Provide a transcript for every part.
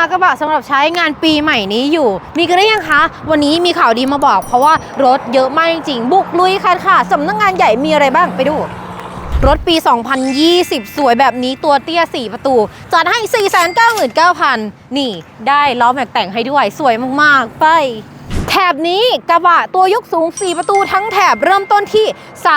ากระบะสำหรับใช้งานปีใหม่นี้อยู่ มีกันหรือยังคะ วันนี้มีข่าวดีมาบอก เพราะว่ารถเยอะมากจริงๆ บุกลุยคันค่ะสำนักงานใหญ่มีอะไรบ้างไปดูรถปี 2020 สวยแบบนี้ตัวเตี้ย 4 ประตู จัดให้ 499,000 นี่ ได้ล้อแม็กแต่งให้ด้วย สวยมาก ๆ ไป แถบนี้กระบะตัวยกสูง 4 ประตูทั้งแถบเริ่มต้นที่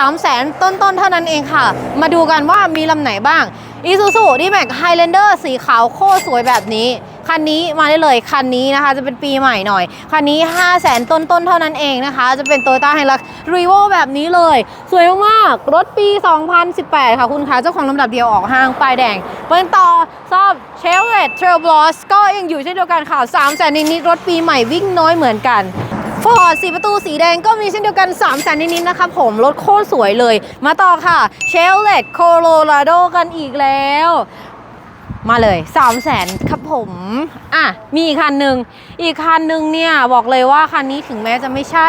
300,000 ต้น ๆ เท่านั้นเองค่ะ มาดูกันว่ามีลำไหนบ้าง Isuzu D-Max Highlander สีขาวโคตรสวยแบบนี้ คันนี้มาได้เลย คันนี้นะคะจะเป็นปีใหม่หน่อย คันนี้ 5 0 0 0 0 0ต้นๆ เท่านั้นเองนะคะ จะเป็น Toyota Hilux Revo แบบนี้เลย สวยมากๆ รถปี 2018 ค่ะคุณคะ เจ้าของลำดับเดียวออกห้างป้ายแดง เปิ้ลต่อชอบ Chevrolet Trailblazer ก็ยังอยู่เช่นเดียวกันค่ะ3 0 0 0 0นิดๆรถปีใหม่วิ่งน้อยเหมือนกัน ฟอร์ดสีประตูสีแดงก็มีเช่นเดียวกัน 3 0 0แสนนิดๆนะคะผมรถโคตรสวยเลย มาต่อค่ะเชลเลตโคโลราโดกันอีกแล้ว มาเลย 3 0 0แสนครับผม อะ มีอีกคันหนึ่ง อีกคันหนึ่งเนี่ย บอกเลยว่าคันนี้ถึงแม้จะไม่ใช่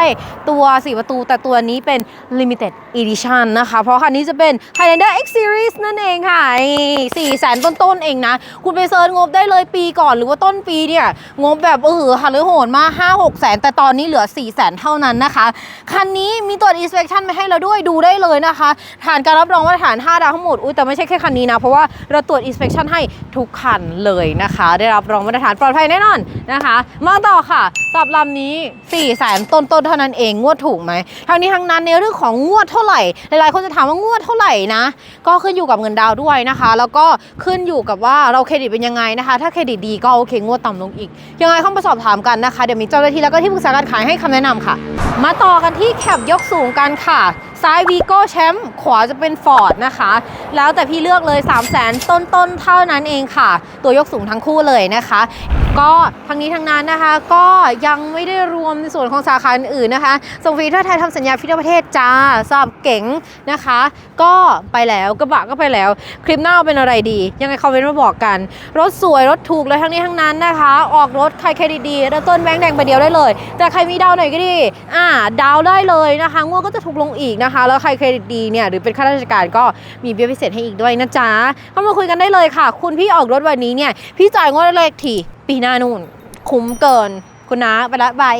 ตัวสีประตู แต่ตัวนี้เป็น Limited Edition นะคะ เพราะคันนี้จะเป็น Highlander X Series นั่นเองค่ะ4 0 0แสนต้นๆ เองนะ คุณไปเซิร์ชงบได้เลยปีก่อน หรือว่าต้นปีเนี่ย งบแบบเออหันหรือโหนมา5 6แสน แต่ตอนนี้เหลือ4 0 0แสนเท่านั้นนะคะ คันนี้มีตรวจ inspection มาให้เราด้วย ดูได้เลยนะคะ ฐานการรับรองมาตรฐาน 5 ดาวทั้งหมด อุ้ยแต่ไม่ใช่แค่คันนี้นะ เพราะว่าเราตรวจ inspection ให้ทุกคันเลยนะคะ ได้รับรองมาตรฐานปลอดภัยแน่นอนนะคะ มาต่อค่ะสับลำนี้4 0 0แสนต้นๆเท่านั้นเองงวดถูกไหมทั้งนี้ทั้งนั้นในเรื่องของงวดเท่าไหร่หลายๆคนจะถามว่างวดเท่าไหร่นะ ก็ขึ้นอยู่กับเงินดาวด้วยนะคะ แล้วก็ขึ้นอยู่กับว่าเราเครดิตเป็นยังไงนะคะ ถ้าเครดิตดีก็โอเคงวดต่ำลงอีก ยังไงเข้ามาสอบถามกันนะคะเดี๋ยวมีเจ้าหน้าที่แล้วก็ที่ปรึกษาการขายให้คำแนะนำค่ะ มาต่อกันที่แคปยกสูงกันค่ะ ซ้ายวีโก้แชมป์ขวาจะเป็นฟอร์ดนะคะ แล้วแต่พี่เลือกเลย 3 0 0แสนต้นๆเท่านั้นเองค่ะ ตัวยกสูงทั้งคู่เลยนะคะ ก็ทั้งนี้ทั้งนั้นนะคะ ก็ยังไม่ได้รวมในส่วนของสาขาอื่นนะคะ ส่งฟรีทั่วไทยทำสัญญาฟิทั่วประเทศจ้าสำหรับเก๋งนะคะ ก็ไปแล้วกระบะก็ไปแล้ว คลิปหน้าเอาเป็นอะไรดี ยังไงคอมเมนต์มาบอกกัน รถสวยรถถูกเลยทั้งนี้ทั้งนั้นนะคะ ออกรถใครเครดิตดีเริ่มต้นแบงค์แดงไปเดียวได้เลย แต่ใครมีดาวหน่อยก็ดีอ่าดาวได้เลยนะคะงวดก็จะถูกลงอีกนะคะ แล้วใครเครดิตดีเนี่ยหรือเป็นข้าราชการก็มีเบี้ยพิเศษให้อีกด้วยนะจ๊ะเข้ามาคุยกันได้เลยค่ะ คุณพี่ออกรถวันนี้เนี่ยพี่จ่ายงวดแรกที ปีหน้านู่น คุ้มเกิน คุณนะไปละบาย